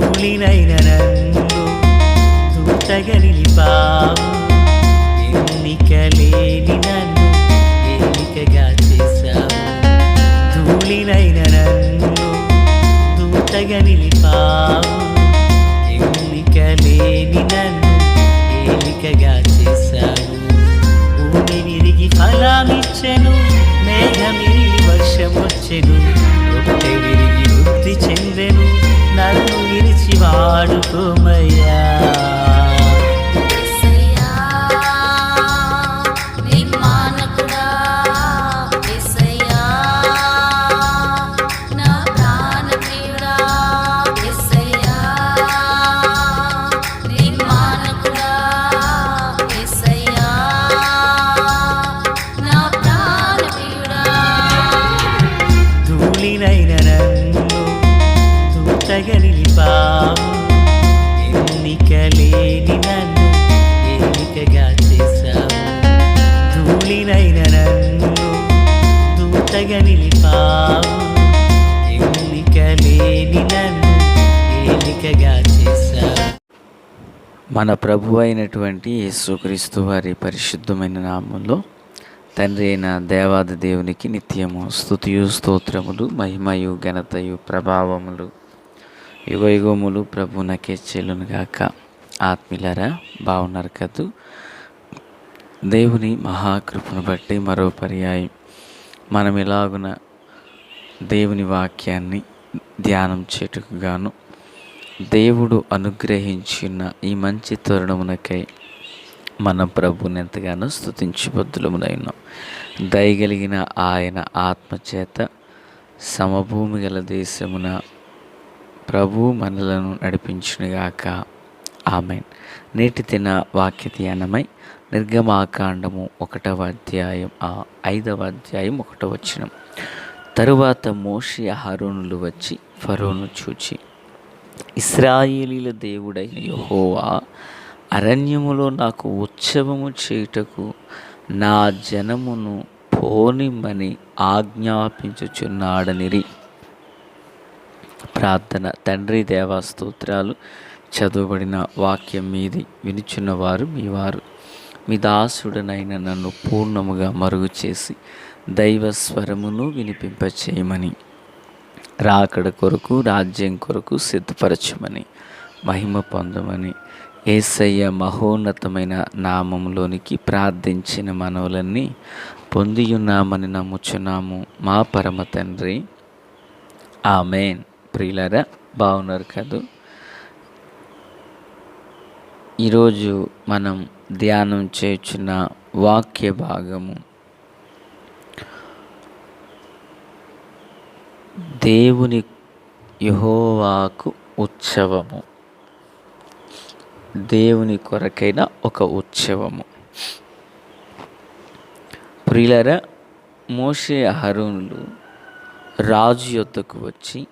ధూళినైన నన్ను దూతగా నిలిపావు ఎన్నిక లేని నన్ను ఎన్నికగా చేశావు. ధూళినైన నన్ను దూతగా నిలిపావు ఎన్నిక లేని నన్ను ఏలికగా చేశావు. భూమి విరిగి ఫలామిచ్చను మన ప్రభు అయినటువంటి యేసుక్రీస్తు వారి పరిశుద్ధమైన నామంలో తండ్రి అయిన దేవాది దేవునికి నిత్యము స్థుతియు స్తోత్రములు మహిమయు ఘనతయు ప్రభావములు యుగయుగములు ప్రభు నకే గాక ఆత్మీయులారా బాగున్నారు కదూ? దేవుని మహాకృపను బట్టి మరో పర్యాయం మనం ఇలాగున దేవుని వాక్యాన్ని ధ్యానం చేటుకు గాను దేవుడు అనుగ్రహించిన ఈ మంచి తరుణమునకై మన ప్రభుని ఎంతగానో స్థుతించి బద్దులమునైనాం దయగలిగిన ఆయన ఆత్మచేత సమభూమి గల దేశమున ప్రభు మనలను నడిపించునుగాక. ఆమెన్. నేటి తిన వాక్య ధ్యానమై నిర్గమాకాండము ఒకటవ అధ్యాయం ఆ ఐదవ అధ్యాయం ఒకటవ వచనం. తరువాత మోషి హరోనులు వచ్చి ఫరోను చూచి ఇస్రాయేలీల దేవుడైన యహోవా అరణ్యములో నాకు ఉత్సవము చేయుటకు నా జనమును పోనిమ్మని ఆజ్ఞాపించుచున్నాడనిరి. ప్రార్థన. తండ్రి దేవా స్తోత్రాలు. చదువుబడిన వాక్యం మీది వినుచున్నవారు మీ వారు మీ దాసుడనైన నన్ను పూర్ణముగా మరుగు చేసి దైవ స్వరమును వినిపింపచేయమని. రాకడ కొరకు రాజ్యం కొరకు సిద్ధపరచమని మహిమ పొందమని ఏసయ్య మహోన్నతమైన నామంలోనికి ప్రార్థించిన మనవులన్నీ పొందియున్నామని నమ్ముచున్నాము మా పరమ తండ్రి. ఆమెన్. ప్రియులరా బాగున్నారు కదూ? ఈరోజు మనం ధ్యానం చేయుచున్న వాక్య భాగము దేవుని యహోవాకు ఉత్సవము. దేవుని కొరకైన ఒక ఉత్సవము. ప్రియులరా మోషే అహరుణులు రాజు యొద్దకు వచ్చి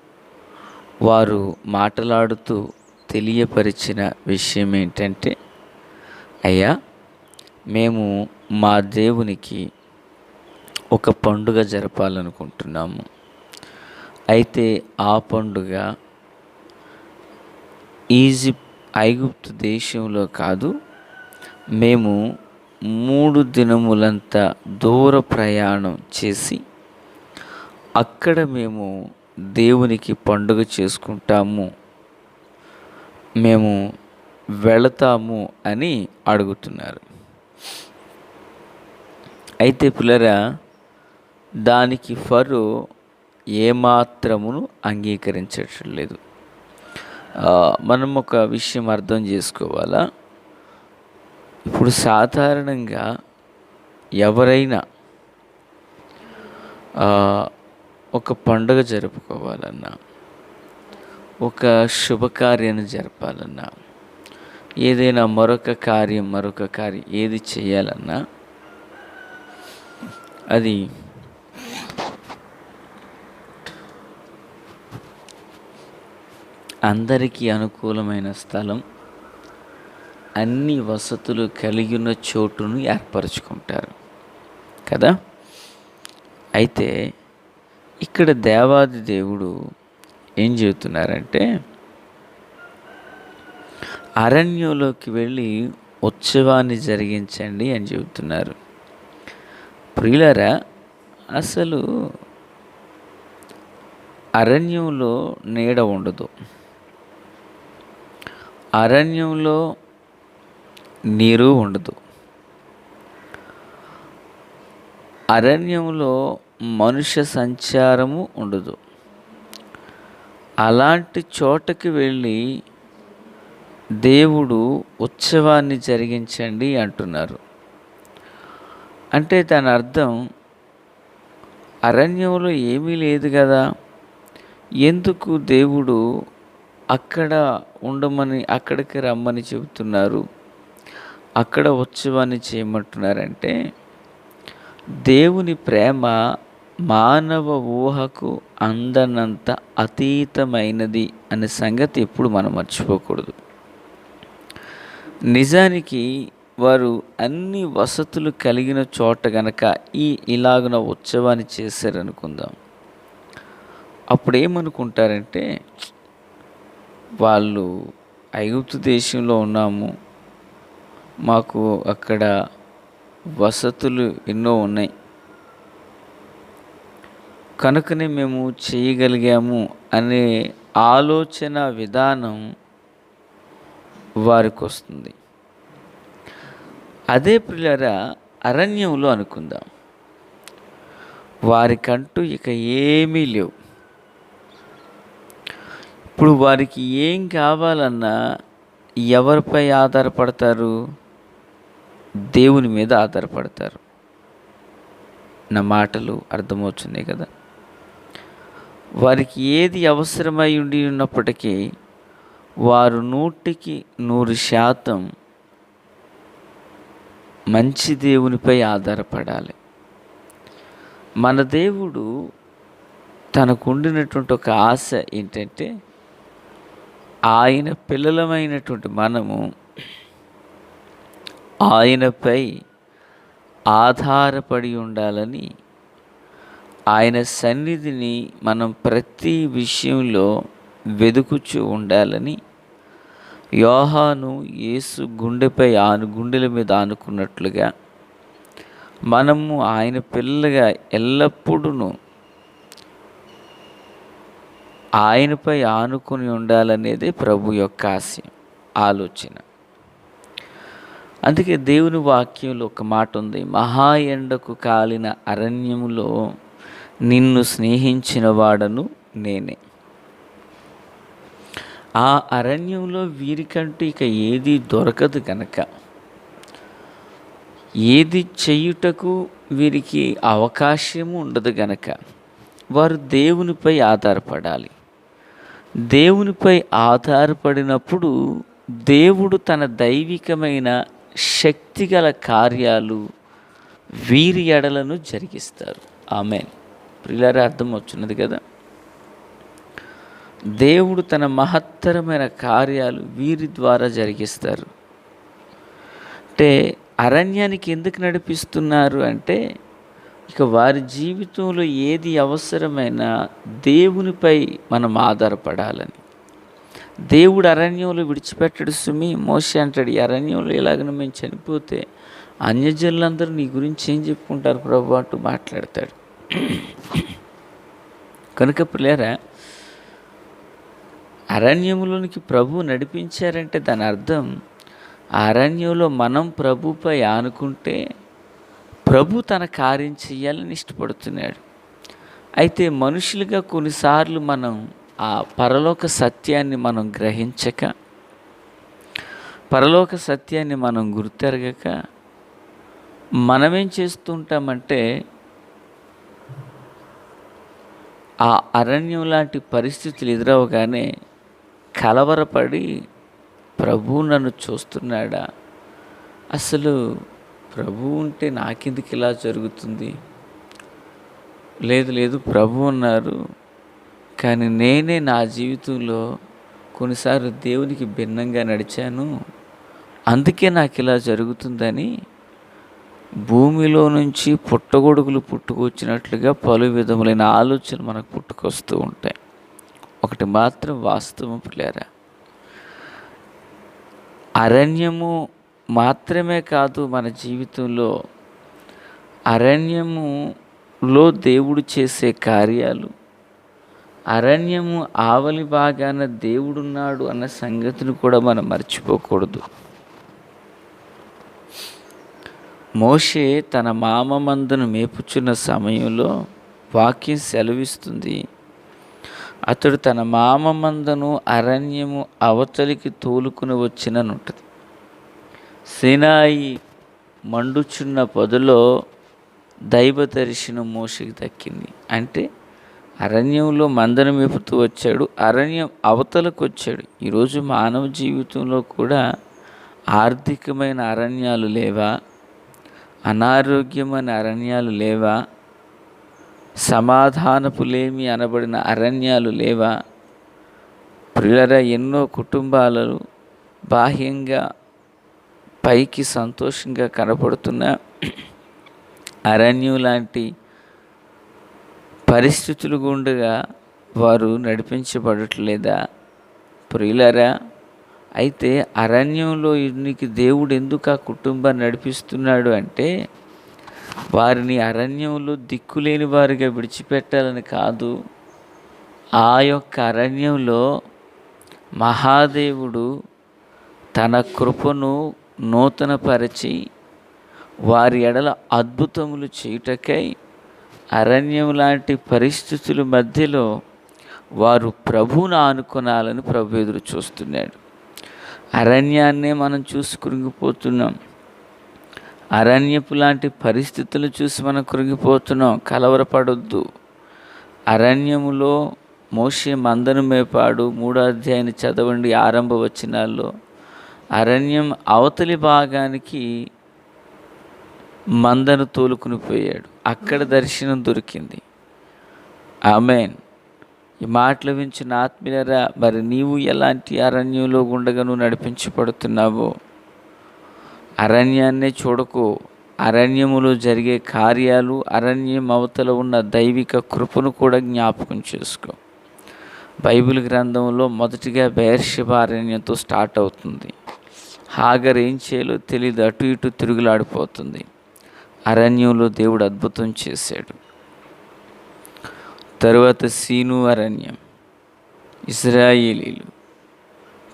వారు మాట్లాడుతూ తెలియపరిచిన విషయం ఏంటంటే అయ్యా మేము మా దేవునికి ఒక పండుగ జరపాలనుకుంటున్నాము. అయితే ఆ పండుగ ఈజిప్ట్ ఐగుప్తు దేశంలో కాదు మేము మూడు దినములంత దూర ప్రయాణం చేసి అక్కడ మేము దేవునికి పండుగ చేసుకుంటాము మేము వెళతాము అని అడుగుతున్నారు. అయితే పిల్లరా దానికి ఫరో ఏమాత్రమును అంగీకరించటం లేదు మనం ఒక విషయం అర్థం చేసుకోవాలా? ఇప్పుడు సాధారణంగా ఎవరైనా ఒక పండుగ జరుపుకోవాలన్నా ఒక శుభకార్యాన్ని జరపాలన్నా ఏదైనా మరొక కార్యం మరొక కార్యం ఏది చేయాలన్నా అది అందరికీ అనుకూలమైన స్థలం. అన్ని వసతులు కలిగి ఉన్న చోటును ఏర్పరచుకుంటారు. కదా? అయితే ఇక్కడ దేవాది దేవుడు ఏం చెబుతున్నారంటే అరణ్యంలోకి వెళ్ళి ఉత్సవాన్ని జరిగించండి అని చెబుతున్నారు. ప్రియులరా అసలు అరణ్యంలో నీడ ఉండదు. అరణ్యంలో నీరు ఉండదు. అరణ్యంలో మనుష్య సంచారము ఉండదు. అలాంటి చోటకి వెళ్ళి దేవుడు ఉత్సవాన్ని జరిగించండి అంటున్నారు. అంటే దాని అర్థం అరణ్యంలో ఏమీ లేదు కదా. ఎందుకు దేవుడు అక్కడ ఉండమని అక్కడికి రమ్మని చెబుతున్నారు. అక్కడ ఉత్సవాన్ని చేయమంటున్నారంటే దేవుని ప్రేమ మానవ ఊహకు అందనంత అతీతమైనది అనే సంగతి ఎప్పుడు మనం మర్చిపోకూడదు. నిజానికి వారు అన్ని వసతులు కలిగిన చోట గనక ఈ ఇలాగున ఉత్సవాన్ని చేశారనుకుందాం. అప్పుడు ఏమనుకుంటారంటే వాళ్ళు ఐగుప్తు దేశంలో ఉన్నాము. మాకు అక్కడ వసతులు ఎన్నో ఉన్నాయి. కనుకనే మేము చేయగలిగాము అనే ఆలోచన విధానం వారికి వస్తుంది. అదే పిల్లరా అరణ్యంలో అనుకుందాం. వారికంటూ ఇక ఏమీ లేవు. ఇప్పుడు వారికి ఏం కావాలన్నా ఎవరిపై ఆధారపడతారు? దేవుని మీద ఆధారపడతారు. నా మాటలు అర్థమవుతున్నాయి కదా? వారికి ఏది అవసరమై ఉండి ఉన్నప్పటికీ వారు నూటికి నూరు శాతం మంచి దేవునిపై ఆధారపడాలి. మన దేవుడు తనకుండినటువంటి ఒక ఆశ ఏంటంటే ఆయన పిల్లలమైనటువంటి మనము ఆయనపై ఆధారపడి ఉండాలని ఆయన సన్నిధిని మనం ప్రతి విషయంలో వెదుకుచూ ఉండాలని యోహాను యేసు గుండెపై ఆను గుండెల మీద ఆనుకున్నట్లుగా మనము ఆయన పిల్లగా ఎల్లప్పుడూ ఆయనపై ఆనుకుని ఉండాలనేదే ప్రభు యొక్క ఆశయం ఆలోచన. అందుకే దేవుని వాక్యంలో ఒక మాట ఉంది మహా ఎండకు కాలిన అరణ్యములో నిన్ను స్నేహించిన వాడను నేనే. ఆ అరణ్యంలో వీరికంటూ ఇక ఏది దొరకదు కనుక ఏది చేయుటకు వీరికి అవకాశము ఉండదు గనక. వారు దేవునిపై ఆధారపడాలి. దేవునిపై ఆధారపడినప్పుడు దేవుడు తన దైవికమైన శక్తిగల కార్యాలు వీరి ఎడలను జరిగిస్తారు. ఆమె ప్రిలారి అర్థం వచ్చినది కదా? దేవుడు తన మహత్తరమైన కార్యాలు వీరి ద్వారా జరిగిస్తారు. అంటే అరణ్యానికి ఎందుకు నడిపిస్తున్నారు అంటే ఇక వారి జీవితంలో ఏది అవసరమైనా దేవునిపై మనం ఆధారపడాలని. దేవుడు అరణ్యంలో విడిచిపెట్టడు సుమి. మోసే అంటాడు ఈ అరణ్యంలో ఎలాగైనా మేము చనిపోతే అన్యజనులందరూ నీ గురించి ఏం చెప్పుకుంటారు? ప్రభు అంటూ మాట్లాడతాడు. కనుక పిల్లరా అరణ్యంలోనికి ప్రభు నడిపించారంటే దాని అర్థం అరణ్యంలో మనం ప్రభుపై ఆనుకుంటే ప్రభు తన కార్యం చేయాలని ఇష్టపడుతున్నాడు. అయితే మనుషులుగా కొన్నిసార్లు మనం ఆ పరలోక సత్యాన్ని మనం గ్రహించక పరలోక సత్యాన్ని మనం గుర్తెరగక మనమేం చేస్తుంటామంటే ఆ అరణ్యం లాంటి పరిస్థితులు ఎదురవగానే కలవరపడి ప్రభు నన్ను చూస్తున్నాడా. అసలు ప్రభు ఉంటే నాకెందుకు ఇలా జరుగుతుంది? లేదు లేదు ప్రభు ఉన్నారు కానీ నేనే నా జీవితంలో కొన్నిసార్లు దేవునికి భిన్నంగా నడిచాను. అందుకే నాకు ఇలా జరుగుతుందని భూమిలో నుంచి పుట్టగొడుగులు పుట్టుకొచ్చినట్లుగా పలు విధములైన ఆలోచనలు మనకు పుట్టుకొస్తూ ఉంటాయి. ఒకటి మాత్రం వాస్తవం పిల్లారా అరణ్యము మాత్రమే కాదు మన జీవితంలో అరణ్యములో దేవుడు చేసే కార్యాలు అరణ్యము ఆవలి భాగాన దేవుడున్నాడు అన్న సంగతిని కూడా మనం మర్చిపోకూడదు. మోషే తన మామ మందను మేపుచున్న సమయంలో వాక్యం సెలవిస్తుంది. అతడు తన మామ మందను అరణ్యము అవతలికి తోలుకుని వచ్చిననుంటది. సినాయి మండుచున్న పొదలో దైవ దర్శనం మోసకి దక్కింది. అంటే అరణ్యంలో మందను మెపుతూ వచ్చాడు. అరణ్యం అవతలకు వచ్చాడు. ఈరోజు మానవ జీవితంలో కూడా ఆర్థికమైన అరణ్యాలు లేవా? అనారోగ్యమైన అరణ్యాలు లేవా? సమాధానపు లేమి అనబడిన అరణ్యాలు లేవా? పిల్లర ఎన్నో కుటుంబాలు బాహ్యంగా పైకి సంతోషంగా కనపడుతున్న అరణ్యం లాంటి పరిస్థితులు గుండగా వారు నడిపించబడట్లేదా? ప్రియులరా అయితే అరణ్యంలో నీకు దేవుడు ఎందుకు ఆ కుటుంబాన్ని నడిపిస్తున్నాడు అంటే వారిని అరణ్యంలో దిక్కులేని వారిగా విడిచిపెట్టాలని కాదు. ఆ యొక్క అరణ్యంలో మహాదేవుడు తన కృపను నూతనపరచి వారి ఎడల అద్భుతములు చేయుటకై అరణ్యం లాంటి పరిస్థితుల మధ్యలో వారు ప్రభువును ఆనుకొనాలని ప్రభు ఎదురు చూస్తున్నాడు. అరణ్యాన్నే మనం చూసి కురిగిపోతున్నాం అరణ్యపు లాంటి పరిస్థితులు చూసి మనం కురిగిపోతున్నాం కలవరపడొద్దు. అరణ్యములో మోషే మందను మేపాడు. మూడో అధ్యాయాన్ని చదవండి. ఆరంభ వచనాల్లో అరణ్యం అవతలి భాగానికి మందను తోలుకుని పోయాడు. అక్కడ దర్శనం దొరికింది. ఆమెన్. ఈ మాటలు వించిన ఆత్మీయరా మరి నీవు ఎలాంటి అరణ్యంలో గుండగా నువ్వు నడిపించబడుతున్నావో? అరణ్యాన్నే చూడకు. అరణ్యములో జరిగే కార్యాలు అరణ్యం అవతల ఉన్న దైవిక కృపను కూడా జ్ఞాపకం చేసుకో. బైబిల్ గ్రంథంలో మొదటిగా బెయర్షిబ అరణ్యంతో స్టార్ట్ అవుతుంది. హాగర్ ఏం చేయాలో తెలియదు అటు ఇటు తిరుగులాడిపోతుంది. అరణ్యంలో దేవుడు అద్భుతం చేశాడు. తరువాత సీను అరణ్యం. ఇస్రాయేలీలు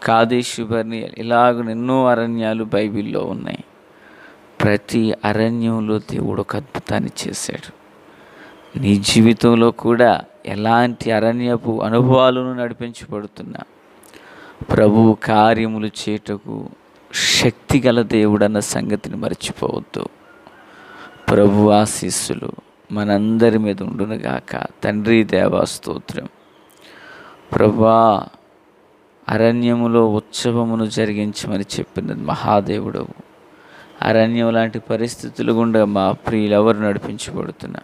కాదేశు బర్నియల్ ఇలాగ ఎన్నో అరణ్యాలు బైబిల్లో ఉన్నాయి. ప్రతి అరణ్యంలో దేవుడు ఒక అద్భుతాన్ని చేశాడు. నీ జీవితంలో కూడా ఎలాంటి అరణ్యపు అనుభవాలను నడిపించబడుతున్నా? ప్రభువు కార్యములు చేయుటకు శక్తి గల దేవుడన్న సంగతిని మర్చిపోవద్దు. ప్రభు ఆశీస్సులు మనందరి మీద ఉండునుగాక తండ్రి దేవా స్తోత్రం. ప్రభా అరణ్యములో ఉత్సవమును జరిగించమని చెప్పినది మహాదేవుడవు అరణ్యం లాంటి పరిస్థితులు గుండా మా ప్రియులు ఎవరు నడిపించబడుతున్నా.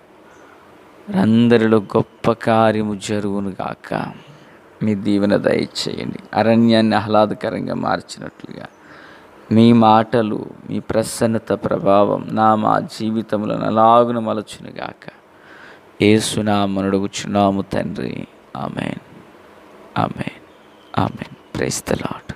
అందరిలో గొప్ప కార్యము జరుగును గాక. మీ దీవెన దయచేయండి. అరణ్యాన్ని ఆహ్లాదకరంగా మార్చినట్లుగా. మీ మాటలు మీ ప్రసన్నత ప్రభావం నా మా జీవితంలో అలాగున మలచునుగాక. ఏసునామనుడుగుచున్నాము తండ్రి. Amen. Amen. Amen. Praise the lord